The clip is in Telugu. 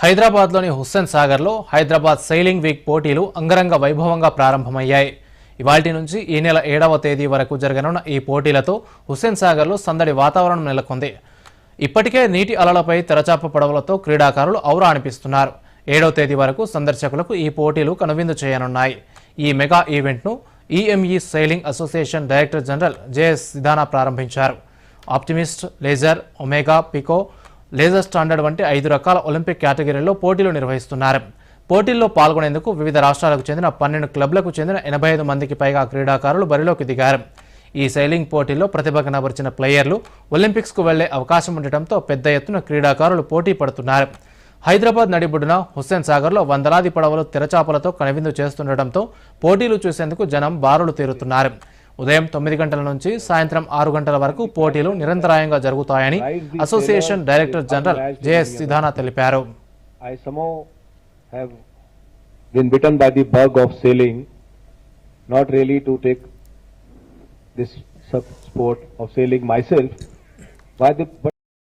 హైదరాబాద్లోని హుస్సేన్ సాగర్లో హైదరాబాద్ సైలింగ్ వీక్ పోటీలు అంగరంగ వైభవంగా ప్రారంభమయ్యాయి. ఇవాటి నుంచి ఈ నెల ఏడవ తేదీ వరకు జరగనున్న ఈ పోటీలతో హుస్సేన్ సాగర్లో సందడి వాతావరణం నెలకొంది. ఇప్పటికే నీటి అలలపై తెరచాప పడవలతో క్రీడాకారులు ఔరా అనిపిస్తున్నారు. ఏడవ తేదీ వరకు సందర్శకులకు ఈ పోటీలు కనువిందు చేయనున్నాయి. ఈ mega ఈవెంట్ను EME sailing association director general JS Sidhana ప్రారంభించారు. Optimist laser omega pico laser standard వంటి ఐదు రకాల ఒలింపిక్ కేటగిరీల్లో పోటీలు నిర్వహిస్తున్నారు. పోటీల్లో పాల్గొనేందుకు వివిధ రాష్ట్రాలకు చెందిన పన్నెండు క్లబ్లకు చెందిన ఎనభై ఐదు మందికి పైగా క్రీడాకారులు బరిలోకి దిగారు. ఈ సైలింగ్ పోటీల్లో ప్రతిభ కనబరిచిన ప్లేయర్లు ఒలింపిక్స్కు వెళ్ళే అవకాశం ఉండటంతో పెద్ద ఎత్తున క్రీడాకారులు పోటీ పడుతున్నారు. హైదరాబాద్ నడిబొడ్డున హుస్సేన్ సాగర్లో వందలాది పడవలు తెరచాపలతో కనువిందు చేస్తుండటంతో పోటీలు చూసేందుకు జనం బారులు తీరుతున్నారు. ఉదయం తొమ్మిది గంటల నుంచి సాయంత్రం ఆరు గంటల వరకు పోటీలు నిరంతరాయంగా జరుగుతాయని association director general JS Sidhana తెలిపారు been bitten by the bug of sailing, not really to take this sport of sailing myself, by the,